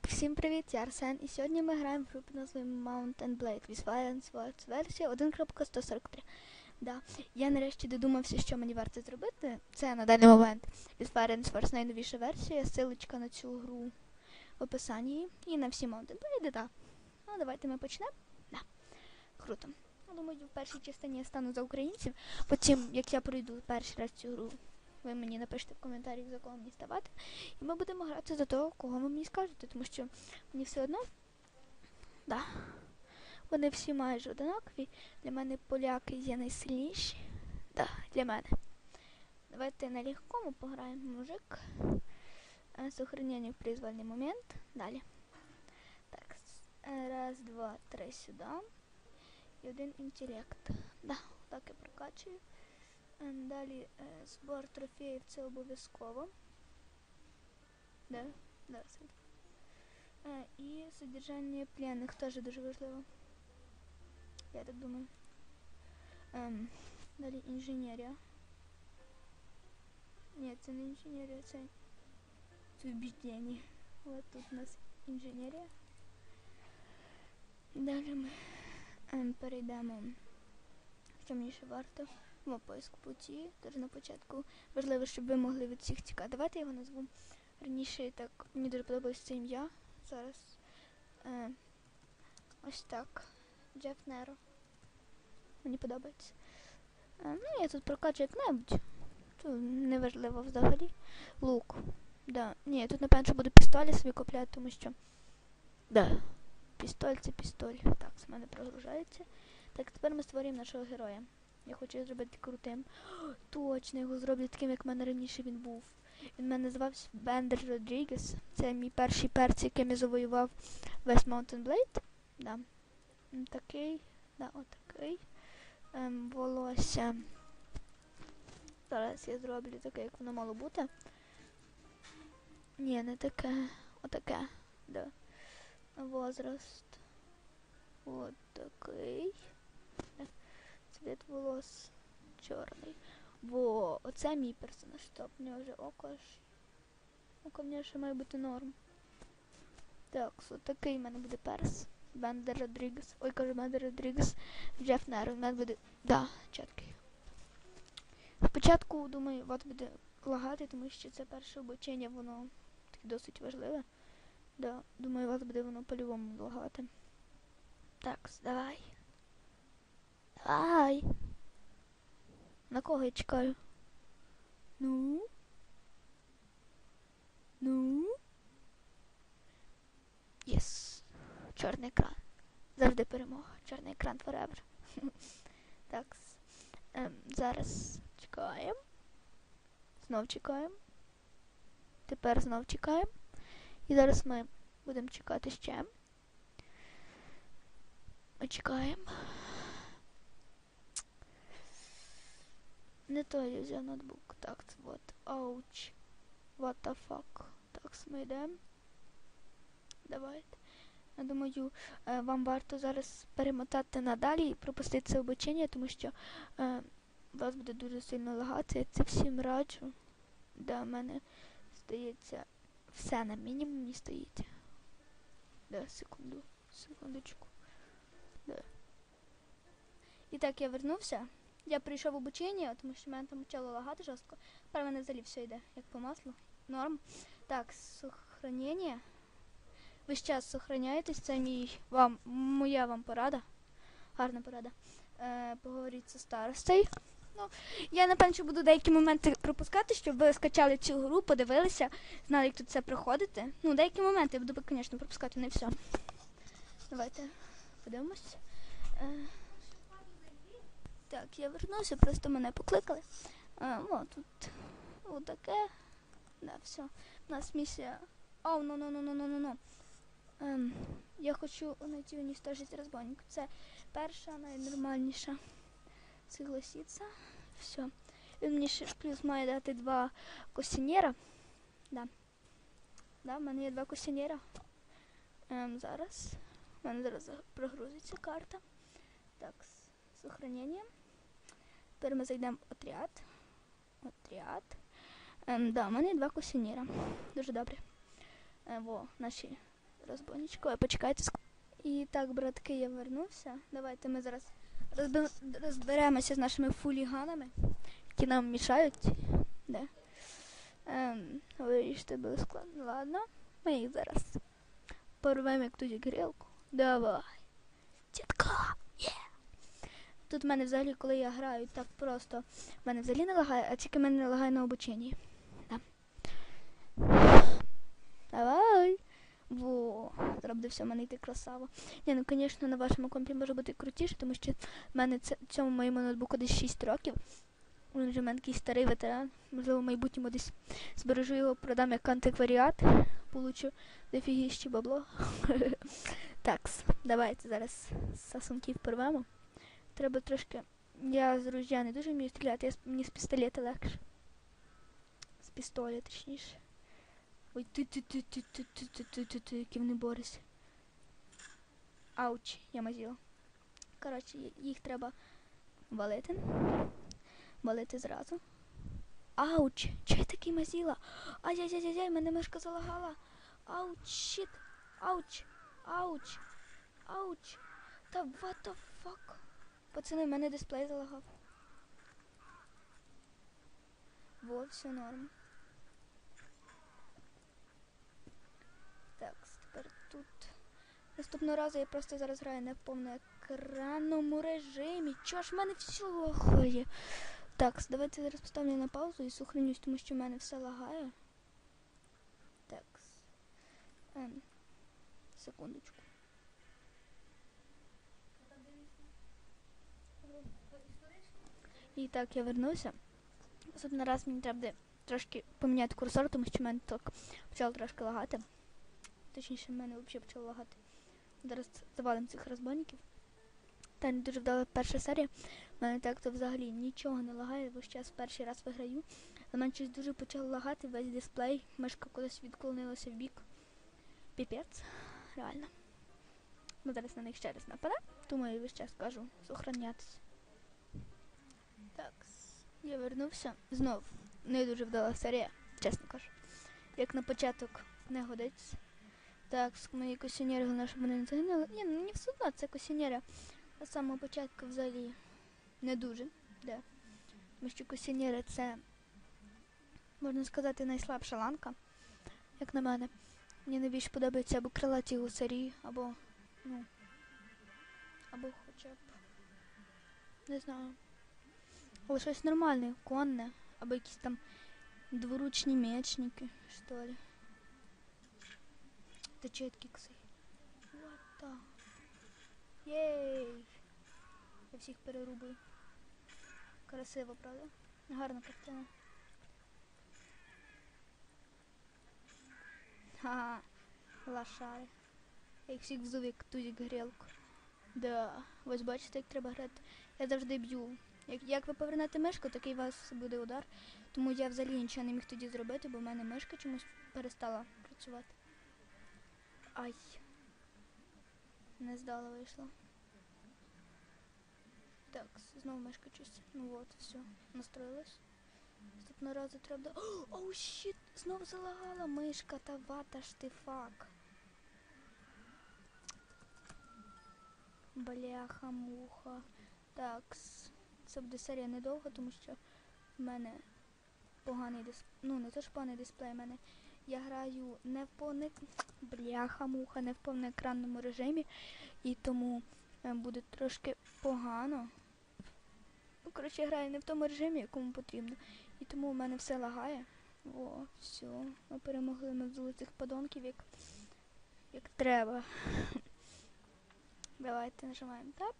Так, всім привіт, я Арсен, і сьогодні ми граємо в групі під Mountain Blade with Violence Words версія 1.143. Да. Я нарешті додумався, що мені варто зробити. Це на даний момент від Violence Wars найновіша версія, силочка на цю гру в описанні і на всі Mountain Blade, да. Ну, давайте ми почнемо. Да. Круто. Я думаю, в першій частині я стану за українців, потім, як я пройду перший раз цю гру, ви мені напишете в коментарях, за кого мені ставати. І ми будемо грати за того, кого ви мені скажете, тому що мені все одно. Да. Вони всі майже одинакові. Для мене поляки є найсильніші. Да, для мене. Давайте на легкому пограємо мужик. Е, Сохранення в призвольний момент. Далі. Так. е, Раз, два, три сюди. І один інтелект. Да, так я прокачую. Е, Далі е, збор трофеїв це обов'язково. Да, да, це. Е, і содержання пленних теж дуже важливо. Я так думаю. Ем, далі інженерія. Ні, це не інженерія, це, це убеждення. От тут у нас інженерія. Далі ми ем, перейдемо. Що мені ще варто? Поиск путі. Тож на початку важливо, щоб ви могли від всіх тікати. Давайте я його назву раніше так. Мені дуже подобається це ім'я. Зараз. Е, ось так. Джеф Неро. Мені подобається. Е, ну, я тут прокачу як-небудь. Тут неважливо взагалі. Лук. Да. Ні, я тут напевно, що буду пістолі собі купляти, тому що. Да. Пістоль це пістоль. Так, з мене прогружається. Так, тепер ми створюємо нашого героя. Я хочу зробити крутим. Точно, його зроблю таким, як в мене раніше він був. Він мене називався Бендер Родрігес. Це мій перший перц, яким я завоював весь Mountain Blade. Да. Такий, да, отакий. Ем, волосся. Зараз я зроблю таке, як воно мало бути. Ні, не таке. Отаке. Да. Возраст. От такий. Цвіт волос чорний. Во, оце мій персонаж. Стоп, в нього вже око аж. Око в нього ще має бути норм. Так, от такий в мене буде перс. Бендер Родрігес. Ой, кажу, Бендер Родрігес. Джеф Нер. У мене буде. Да, чіткий. Спочатку, думаю, от буде лагати, тому що це перше обучення, воно таке досить важливе. Да, думаю, вас буде воно по-любому лагати. Так, давай. Давай. На кого я чекаю? Ну? Ну? Єс. Чорний екран. Завжди перемога. Чорний екран forever. так. Ем, зараз чекаємо. Знов чекаємо. Тепер знов чекаємо. І зараз ми будемо чекати ще. Ми чекаємо. Не то я взяв ноутбук. Так, вот. Ауч. What the fuck. Так, ми йдемо. Давайте. Я думаю, е, вам варто зараз перемотати надалі і пропустити це обучення, тому що е, вас буде дуже сильно лагати. Я це всім раджу. Да, в мене здається, все на мінімумі стоїть. Да, секунду. Секундочку. Да. І так, я вернувся. Я прийшов в обучення, тому що в мене там почало лагати жорстко. Тепер мене взагалі все йде, як по маслу. Норм. Так, сохранення. Ви час сохраняєтесь, це мій вам, моя вам порада. Гарна порада. Е, поговоріть зі старостою. Ну, я напевно, що буду деякі моменти пропускати, щоб ви скачали цю гру, подивилися, знали, як тут це проходити. Ну, деякі моменти я буду, звісно, пропускати, не все. Давайте подивимось. Е, так, я вернувся, просто мене покликали. А, о, тут отаке. Да, все. У нас місія. Оу, ну ну ну ну ну ну ну. Ем, я хочу знайти уничтожить розбойник. Це перша, найнормальніша. Согласиться. Все. Він мені ще плюс має дати два косінєра. Да. Да, в мене є два косінєра. Ем, зараз. У мене зараз прогрузиться карта. Так, с- сохранення. Тепер ми зайдемо в отряд. Отряд. Ем, да, у мене два косінєра. Дуже добре. Е, во, наші розбойничку. Почекайте. І так, братки, я вернувся. Давайте ми зараз розбе- розберемося з нашими фуліганами, які нам мішають. Де? Ем, вирішити було складно. Ладно, ми їх зараз порвемо як тут грілку. Давай. Тітка! Тут в мене взагалі, коли я граю так просто, в мене взагалі не лагає, а тільки мене не лагає на обученні. Да. Давай. Во, все в мене йти красаво. Ні, ну звісно, на вашому компі може бути крутіше, тому що в мене це, цьому моєму ноутбуку десь 6 років. Він вже в мене такий старий ветеран. Можливо, в майбутньому десь збережу його, продам як антикваріат. Получу дофігіще бабло. Такс, давайте зараз сасунків порвемо. Треба трошки. Я з ружя не дуже вмію стріляти, я з- мені з пістолета легше. З пістоля, точніше. Ой, ти ти ти ти ти ти ти ти ти ти який вони борються. Ауч, я мазіла. Коротше, їх треба валити. Валити зразу. Ауч! Я такий мазіла? Ай-яй-яй-яй, мене мишка залагала. Ауч, щит. Ауч. Ауч. Ауч. Та what the fuck? Пацани, в мене дисплей залагав. Во, все норм. Так, тепер тут. Наступного разу я просто зараз граю на повноекранному режимі. Чого ж в мене все лагає? Так, давайте зараз поставлю на паузу і сохранюсь, тому що в мене все лагає. Так. Ем, секундочку. І так, я вернуся. Наступний раз мені треба буде трошки поміняти курсор, тому що в мене так почало трошки лагати. Точніше, в мене взагалі почало лагати. Зараз завалимо цих розбойників. Та не дуже вдала перша серія. У мене так то взагалі нічого не лагає, бо зараз перший раз виграю. Але мене щось дуже почало лагати весь дисплей. Мишка кудись відклонилася в бік. Піпець. Реально. Ну зараз на них ще раз нападе, тому я весь час кажу сохранятися. Я вернувся. Знов не дуже вдала серія, чесно кажу. Як на початок не годиться. Так, мої косінери, головне, щоб вони не загинули. Ні, ну не все одно, це косінера. З самого початку взагалі не дуже. Де? Тому що косінери це, можна сказати, найслабша ланка, як на мене. Мені найбільше подобаються або крилаті гусарі, або, ну, або хоча б, не знаю. Але щось нормальне, конне, або якісь там дворучні мечники, що ли. Та чіткі кси. What the? Єй! Я всіх перерубую. Красиво, правда? Гарна картина. Ха, лошари. Я їх всіх взув як тузик грілку. Да, ось бачите, як треба грати. Я завжди б'ю. Як, як ви повернете мишку, такий у вас буде удар. Тому я взагалі нічого не міг тоді зробити, бо в мене мишка чомусь перестала працювати. Ай. Не здала вийшла. Так, знову мишка чисто. Ну от, все, настроїлась. Наступного разу треба. О, Оу, щит! Знову залагала мишка та вата ж ти фак. Це буде серія недовго, тому що в мене поганий дисплей. Ну, не то ж поганий дисплей, в мене я граю не в повне бляха, муха, не в повноекранному режимі, і тому е, буде трошки погано. Ну, коротше, граю не в тому режимі, якому потрібно. І тому у мене все лагає. О, все. Ми перемогли ми взяли цих подонків, як, як треба. Давайте нажимаємо так.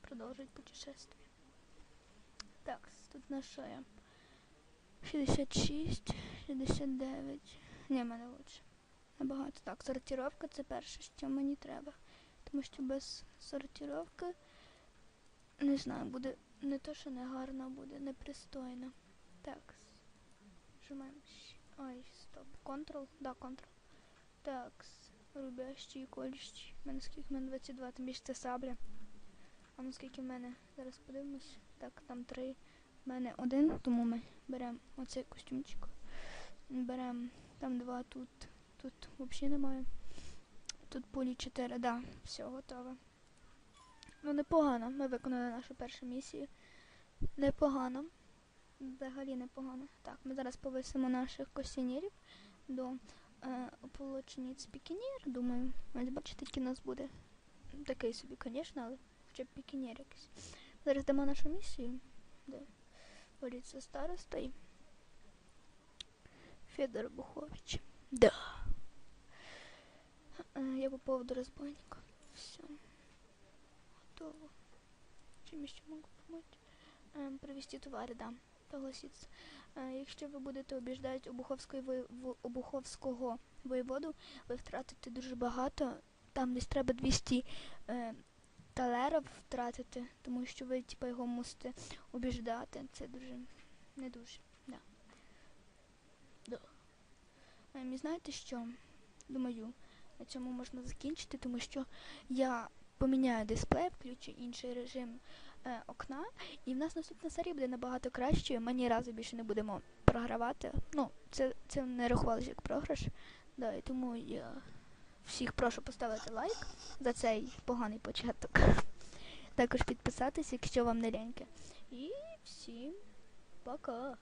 Продовжить путешествие. Так, тут на що я? 66, 69. Ні, мене лучше. Набагато. Так, сортировка це перше, що мені треба. Тому що без сортировки, не знаю, буде не то, що не гарно, буде непристойно. Так. Нажимаємо. Ой, стоп. Контрол? Да, контрол. Так. Рубящий і колющий. У мене скільки в мене 22, тим більше це сабля. А ну скільки в мене? Зараз подивимось. Так, там три. В мене один, тому ми беремо оцей костюмчик. Беремо там два тут. Тут взагалі немає. Тут пулі 4, да, все готове. Ну, непогано. Ми виконали нашу першу місію. Непогано. Взагалі непогано. Так, ми зараз повисимо наших косінерів до е, ополочниць пікінір. Думаю, ось бачите, який у нас буде. Такий собі, звісно, але хоча б пікінір якийсь. Зараз дамо нашу місію. Де? Боріться староста і Федор Бухович. Да. Е, Я по поводу розбойника. Все. Готово. Чим ще можу допомогти? Е, Привезти товари, да. Согласіться. Е, Якщо ви будете обіждати Обуховської вої- в- Обуховського воєводу, ви втратите дуже багато. Там десь треба 200 е, талерів втратити, тому що ви типу, його мусите обіждати. Це дуже не дуже. Да. Да. І знаєте що? Думаю, на цьому можна закінчити, тому що я поміняю дисплей, включу інший режим е, окна, і в нас наступна серія буде набагато краще. Ми ні разу більше не будемо програвати. Ну, це, це не рахувалося як програш. Да, і тому я всіх прошу поставити лайк за цей поганий початок. Також підписатись, якщо вам не ляньки. І всім пока!